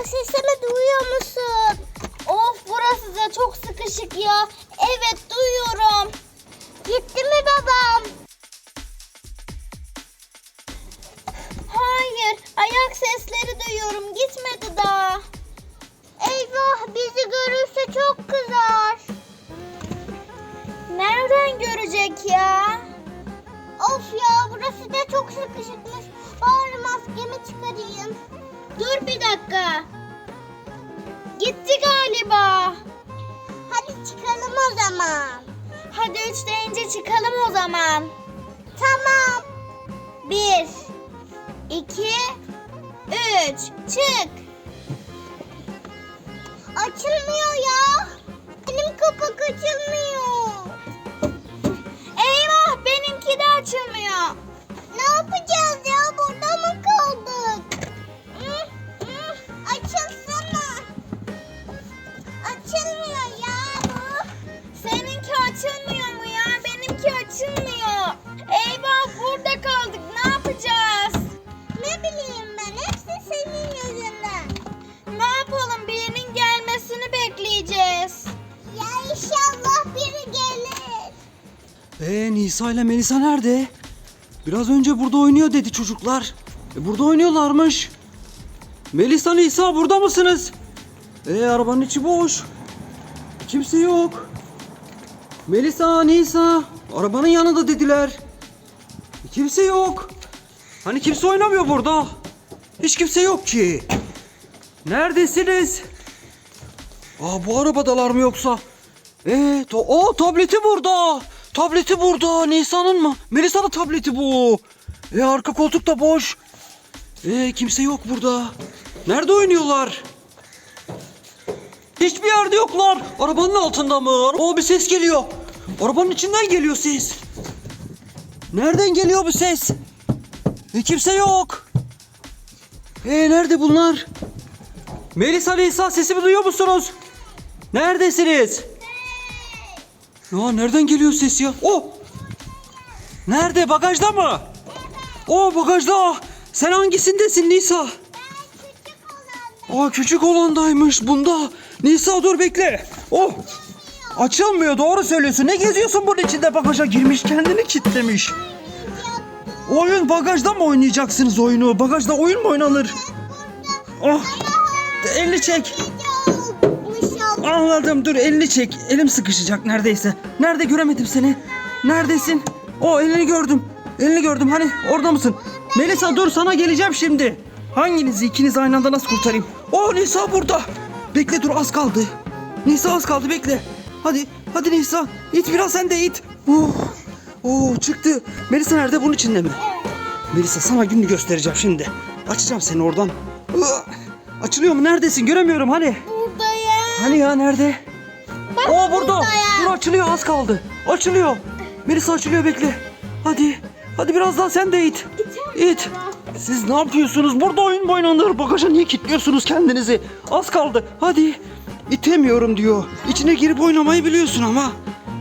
ayak sesimi duyuyor musun? Of burası da çok sıkışık ya. Evet duyuyorum. Gitti mi babam? Hayır ayak sesleri duyuyorum gitmedi daha. Eyvah bizi görürse çok kızar. Nereden görecek ya? Of ya burası da çok sıkışıkmış. Bari maskemi çıkarayım. Dur bir dakika. Gitti galiba. Hadi çıkalım o zaman. Hadi üç deyince çıkalım o zaman. Tamam. Bir, iki, üç. Çık. Açılmıyor ya. Benim kapak açılmıyor. Ee Nisa ile Melisa nerede? Biraz önce burada oynuyor dedi çocuklar. E, burada oynuyorlarmış. Melisa Nisa burada mısınız? Ee arabanın içi boş. Kimse yok. Melisa Nisa arabanın yanında dediler. E, Kimse yok. Hani kimse oynamıyor burada. Hiç kimse yok ki. Neredesiniz? Aa bu arabadalar mı yoksa? Ee, to o tableti burada. Tableti burada. Nisa'nın mı? Melisa'nın tableti bu. E arka koltuk da boş. E kimse yok burada. Nerede oynuyorlar? Hiçbir yerde yoklar. Arabanın altında mı? O bir ses geliyor. Arabanın içinden geliyor ses. Nereden geliyor bu ses? E kimse yok. E nerede bunlar? Melisa Nisa sesimi duyuyor musunuz? Neredesiniz? Ya nereden geliyor ses ya? Oh! Nerede? Bagajda mı? O bagajda. Sen hangisindesin Nisa? Aa küçük olandaymış bunda. Nisa dur bekle. Oh! Açılmıyor doğru söylüyorsun. Ne geziyorsun bunun içinde bagaja girmiş kendini kilitlemiş. Oyun bagajda mı oynayacaksınız oyunu? Bagajda oyun mu oynanır? Oh! Elini çek. Anladım dur elini çek. Elim sıkışacak neredeyse. Nerede göremedim seni? Neredesin? O elini gördüm. Elini gördüm hani orada mısın? Melisa dur sana geleceğim şimdi. Hanginizi ikiniz aynı anda nasıl kurtarayım? O Nisa burada. Bekle dur az kaldı. Nisa az kaldı bekle. Hadi hadi Nisa it biraz sen de it. Oh, oh çıktı. Melisa nerede bunun içinde mi? Melisa sana gününü göstereceğim şimdi. Açacağım seni oradan. Ah, Açılıyor mu? Neredesin? Göremiyorum hani. Hani ya nerede? Bak Oo burada. buradayım. Dur açılıyor az kaldı. Açılıyor. Melisa açılıyor bekle. Hadi. Hadi biraz daha sen de it. İt. Siz ne yapıyorsunuz? Burada oyun mu oynanır? Bagaja niye kilitliyorsunuz kendinizi? Az kaldı. Hadi. İtemiyorum diyor. İçine girip oynamayı biliyorsun ama.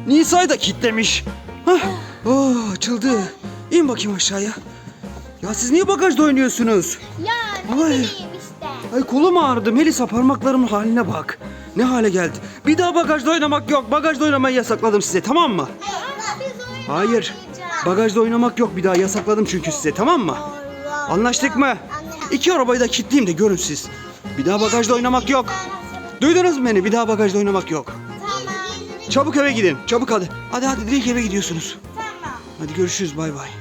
Nisa'yı da kilitlemiş. Hah. Oh, açıldı. İn bakayım aşağıya. Ya siz niye bagajda oynuyorsunuz? Ya ne Ay. bileyim işte. Ay kolum ağrıdı Melisa parmaklarımın haline bak. Ne hale geldi. Bir daha bagajda oynamak yok. Bagajda oynamayı yasakladım size tamam mı? Hayır. Bagajda oynamak yok bir daha yasakladım çünkü size tamam mı? Anlaştık mı? İki arabayı da kilitleyeyim de görün siz. Bir daha bagajda oynamak yok. Duydunuz mu beni? Bir daha bagajda oynamak yok. Çabuk eve gidin. Çabuk hadi. Hadi hadi direkt eve gidiyorsunuz. Tamam. Hadi görüşürüz bay bay.